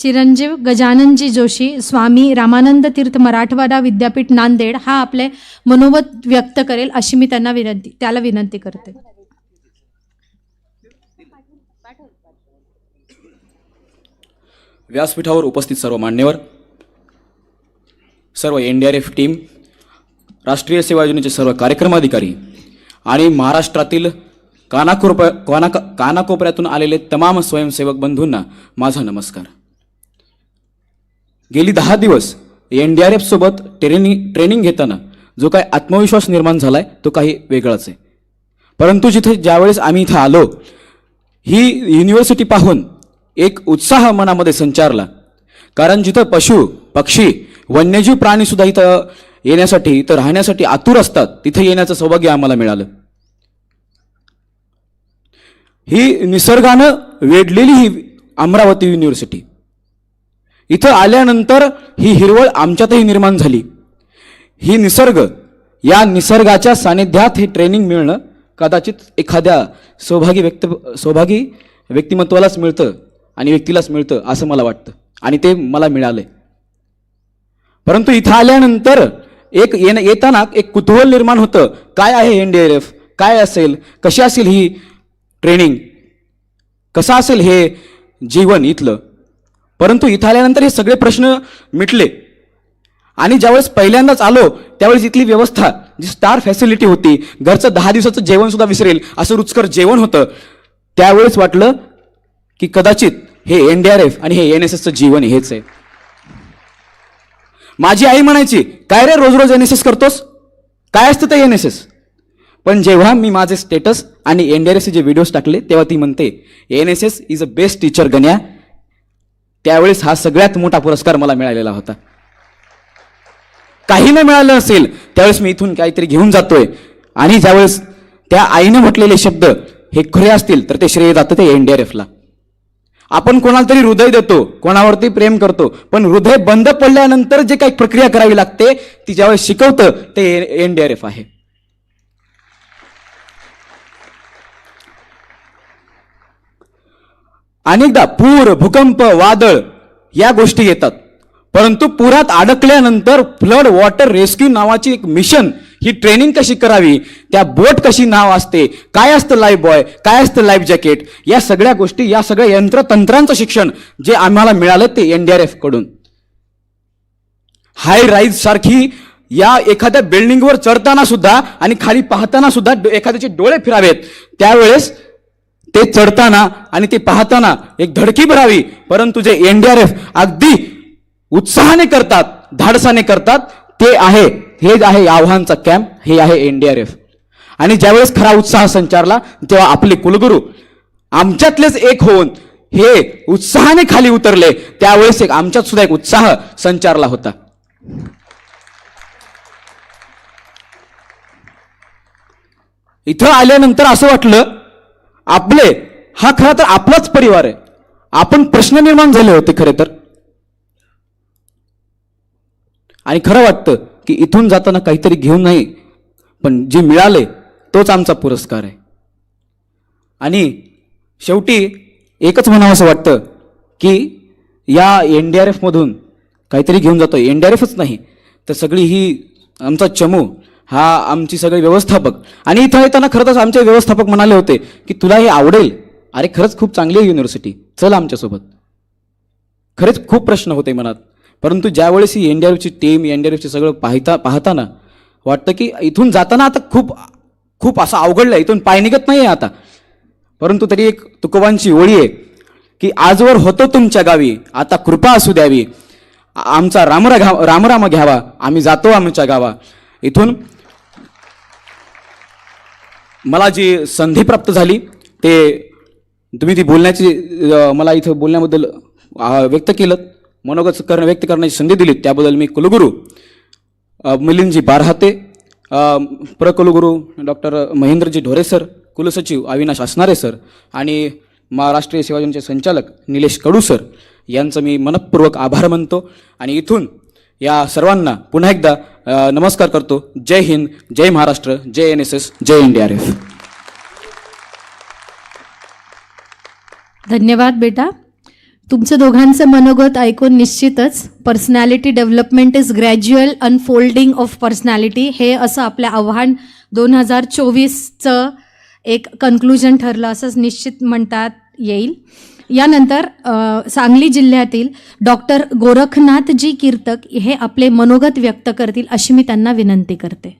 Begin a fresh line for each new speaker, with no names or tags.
चिरंजीव गजाननजी जोशी स्वामी रामानंद तीर्थ मराठवाडा विद्यापीठ नांदेड हा आपले मनोवत व्यक्त करेल अशी मी त्यांना विनंती त्याला विनंती करते
व्यासपीठावर उपस्थित सर्व मान्यवर सर्व N D R F team राष्ट्रीय सेवा योजनेचे सर्व कार्यक्रमाधिकारी आणि महाराष्ट्रातील कानाकोप कानाकोपऱ्यातून आलेले तमाम स्वयंसेवक बंधूंना माझा नमस्कार गेली दहा दिवस एन डी आर एफसोबत ट्रेनिंग ट्रेनिंग घेताना जो काय आत्मविश्वास निर्माण झाला आहे तो काही वेगळाच आहे परंतु जिथे ज्यावेळेस आम्ही इथं आलो ही युनिव्हर्सिटी पाहून एक उत्साह मनामध्ये संचारला कारण जिथं पशु पक्षी वन्यजीव प्राणीसुद्धा इथं येण्यासाठी इथं राहण्यासाठी आतुर असतात तिथे येण्याचं सौभाग्य आम्हाला मिळालं ही निसर्गानं वेढलेली ही अमरावती युनिव्हर्सिटी इथं आल्यानंतर ही हिरवळ आमच्यातही निर्माण झाली ही निसर्ग या निसर्गाच्या सानिध्यात हे ट्रेनिंग मिळणं कदाचित एखाद्या सौभागी व्यक्त सौभागी व्यक्तिमत्वालाच मिळतं आणि व्यक्तीलाच मिळतं असं मला वाटतं आणि ते मला मिळालं परंतु इथं आल्यानंतर एक येणं येताना एक कुतूहल निर्माण होतं काय आहे एन डी आर एफ काय असेल कशी असेल ही ट्रेनिंग कसं असेल हे जीवन इथलं परंतु इथं आल्यानंतर हे सगळे प्रश्न मिटले आणि ज्यावेळेस पहिल्यांदाच आलो त्यावेळेस इथली व्यवस्था जी स्टार फॅसिलिटी होती घरचं दहा दिवसाचं जेवण सुद्धा विसरेल असं रुचकर जेवण होतं त्यावेळेस वाटलं की कदाचित हे एन डी आर एफ आणि हे एन एस एसचं जीवन हेच आहे माझी आई म्हणायची काय रे रोज रोज एन एस एस करतोस काय असतं ते एन एस एस पण जेव्हा मी माझे स्टेटस आणि एन डी आर एसचे जे व्हिडिओज टाकले तेव्हा ती म्हणते N S S is a best teacher Ganya त्यावेळेस हा सगळ्यात मोठा पुरस्कार मला मिळालेला होता काही न मिळालं असेल त्यावेळेस मी इथून काहीतरी घेऊन जातोय आणि ज्यावेळेस त्या आईनं म्हटलेले शब्द हे खरे असतील तर ते श्रेय जातं ते एनडीआरएफला आपण कोणाला तरी हृदय देतो कोणावरती प्रेम करतो पण हृदय बंद पडल्यानंतर जे काही प्रक्रिया करावी लागते ती ज्यावेळेस शिकवतं ते एनडीआरएफ आहे अनेकदा पूर भूकंप वादळ या गोष्टी येतात परंतु पुरात अडकल्यानंतर फ्लड वॉटर रेस्क्यू नावाची एक मिशन ही ट्रेनिंग कशी करावी त्या बोट कशी नाव असते काय असतं लाईफ बॉय काय असतं लाईफ जॅकेट या सगळ्या गोष्टी या सगळ्या यंत्रतंत्रांचं शिक्षण जे आम्हाला मिळालं ते एनडीआरएफ कडून हाय राईज सारखी या एखाद्या बिल्डिंगवर चढताना सुद्धा आणि खाली पाहताना सुद्धा एखाद्याचे डोळे फिरावेत त्यावेळेस ते चढताना आणि ते पाहताना एक धडकी भरावी परंतु जे एनडीआरएफ अगदी उत्साहाने करतात धाडसाने करतात ते आहे हे आहे आव्हानचा कॅम्प हे आहे एनडीआरएफ आणि ज्यावेळेस खरा उत्साह संचारला तेव्हा आपले कुलगुरू आमच्यातलेच एक होऊन हे उत्साहाने खाली उतरले त्यावेळेस एक आमच्यात सुद्धा एक उत्साह संचारला होता इथं आल्यानंतर असं वाटलं आपले हा खरं तर आपलाच परिवार आहे आपण प्रश्न निर्माण झाले होते खरे तर आणि खरं वाटतं की इथून जाताना काहीतरी घेऊन नाही पण जे मिळाले तोच आमचा पुरस्कार आहे आणि शेवटी एकच म्हणावं असं वाटतं की या एन डी आर एफमधून काहीतरी घेऊन जातो एन डी आर एफच नाही तर सगळी ही आमचा चमू हा आमची सगळे व्यवस्थापक आणि इथं येताना खरंच आमचे व्यवस्थापक म्हणाले होते की तुला हे आवडेल अरे खरंच खूप चांगली आहे युनिव्हर्सिटी चल आमच्यासोबत खरेच खूप प्रश्न होते मनात परंतु ज्यावेळेस ही एनडीआरएफची टीम एन डी सगळं पाहता पाहताना वाटतं की इथून जाताना आता खूप खूप असं अवघडलं आहे इथून पाय निघत नाही आहे आता परंतु तरी एक तुकोबांची ओळी आहे की आजवर होतो तुमच्या गावी आता कृपा असू द्यावी आमचा रामरा रामराम घ्यावा आम्ही जातो आमच्या गावा इथून मला जी संधी प्राप्त झाली ते तुम्ही ती बोलण्याची मला इथं बोलण्याबद्दल व्यक्त केलं मनोगत कर व्यक्त करण्याची संधी दिली त्याबद्दल मी कुलगुरू मिलिंदजी बारहाते प्रकुलगुरू डॉक्टर महेंद्रजी ढोरे सर कुलसचिव अविनाश असणारे सर आणि महाराष्ट्रीय सेवाजनचे संचालक निलेश कडू सर यांचं मी मनपूर्वक आभार मानतो आणि इथून या सर्वांना पुन्हा एकदा नमस्कार करतो जय हिंद जय महाराष्ट्र जय एन एस एस जय एन डी आर एफ
धन्यवाद बेटा तुमचं दोघांचं मनोगत ऐकून निश्चितच personality development is gradual unfolding of personality हे असं आपलं आव्हान दोन हजार चोवीसचं एक कन्क्लुजन ठरलं असंच निश्चित म्हणतात येईल यानंतर सांगली जिल्ह्यातील डॉक्टर गोरखनाथजी कीर्तक हे आपले मनोगत व्यक्त करतील अशी मी त्यांना विनंती करते